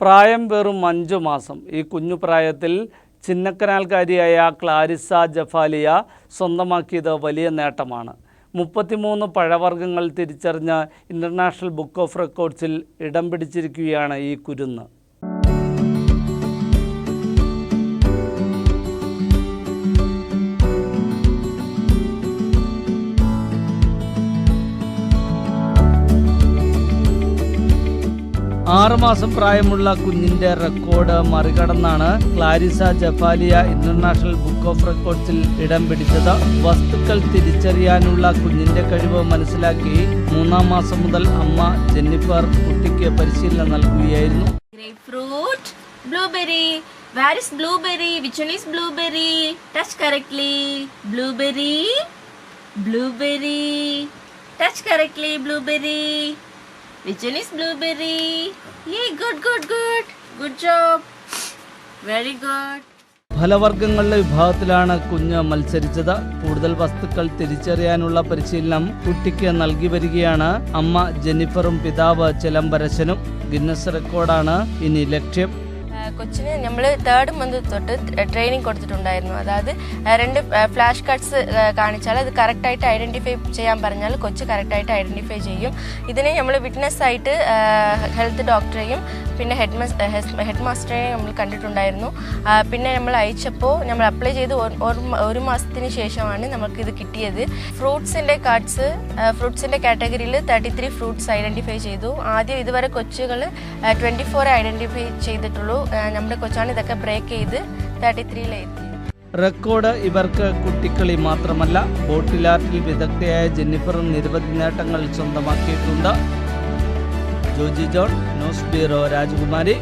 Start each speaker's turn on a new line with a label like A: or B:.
A: പ്രായം വെറും അഞ്ചു മാസം. ഈ കുഞ്ഞു പ്രായത്തിൽ ചിന്നക്കനാൽക്കാരിയായ ക്ലാരിസ ജഫാലിയ സ്വന്തമാക്കിയത് വലിയ നേട്ടമാണ്. മുപ്പത്തിമൂന്ന് പഴവർഗങ്ങൾ തിരിച്ചറിഞ്ഞ് ഇന്റർനാഷണൽ ബുക്ക് ഓഫ് റെക്കോർഡ്സിൽ ഇടം പിടിച്ചിരിക്കുകയാണ് ഈ കുരുന്ന്. ആറുമാസം പ്രായമുള്ള കുഞ്ഞിന്റെ റെക്കോർഡ് മറികടന്നാണ് Clarissa Jafalia International Book of റെക്കോർഡ്സിൽ ഇടം പിടിച്ചത്. വസ്തുക്കൾ തിരിച്ചറിയാനുള്ള കുഞ്ഞിന്റെ കഴിവ് മനസ്സിലാക്കി മൂന്നാം മാസം മുതൽ അമ്മ ജെന്നിഫർ കുട്ടിക്ക് പരിശീലനം നൽകുകയായിരുന്നു.
B: Blueberry. Where is blueberry. Which one is blueberry? Yay, good, good, good. Good job. Very good.
A: ഫലവർഗങ്ങളുടെ വിഭാഗത്തിലാണ് കുഞ്ഞ് മത്സരിച്ചത് കൂടുതൽ വസ്തുക്കൾ തിരിച്ചറിയാനുള്ള പരിശീലനം കുട്ടിക്ക് നൽകി വരികയാണ് അമ്മ ജെന്നിഫറും പിതാവ് ചിലമ്പരശനും ഗിന്നസ് റെക്കോർഡാണ് ഇനി ലക്ഷ്യം
B: കൊച്ചിന് നമ്മൾ തേർഡ് മന്ത് തൊട്ട് ട്രെയിനിങ് കൊടുത്തിട്ടുണ്ടായിരുന്നു. അതായത് രണ്ട് ഫ്ലാഷ് കട്ട്സ് കാണിച്ചാൽ അത് കറക്റ്റായിട്ട് ഐഡന്റിഫൈ ചെയ്യാൻ പറഞ്ഞാൽ കൊച്ച് കറക്റ്റായിട്ട് ഐഡന്റിഫൈ ചെയ്യും. ഇതിനെ നമ്മൾ വിറ്റ്നസ് ആയിട്ട് ഹെൽത്ത് ഡോക്ടറെയും പിന്നെ ഹെഡ് ഹെഡ് മാസ്റ്ററെയും നമ്മൾ കണ്ടിട്ടുണ്ടായിരുന്നു. പിന്നെ നമ്മൾ അയച്ചപ്പോൾ നമ്മൾ അപ്ലൈ ചെയ്ത് ഒരു- മാസത്തിന് ശേഷമാണ് നമുക്ക് ഇത് കിട്ടിയത്. ഫ്രൂട്ട്സിന്റെ കാർഡ്സ് ഫ്രൂട്ട്സിന്റെ കാറ്റഗറിയിൽ തേർട്ടി ത്രീ ഫ്രൂട്ട്സ് ഐഡന്റിഫൈ ചെയ്തു. ആദ്യം ഇതുവരെ കൊച്ചുകൾ ട്വന്റി ഫോർ ഐഡന്റിഫൈ ചെയ്തിട്ടുള്ളൂ. നമ്മുടെ കൊച്ചാണ് ഇതൊക്കെ ബ്രേക്ക് ചെയ്ത് തേർട്ടി ത്രീയിലെത്തി
A: റെക്കോർഡ് ഇവർക്ക് കുട്ടിക്കളി മാത്രമല്ല ബോട്ടിലാർട്ടിൽ വിദഗ്ധയായ ജെന്നിഫറും നിരവധി നേട്ടങ്ങൾ സ്വന്തമാക്കിയിട്ടുണ്ട്. ജോജി ജോൺ ന്യൂസ് ബ്യൂറോ രാജകുമാരി.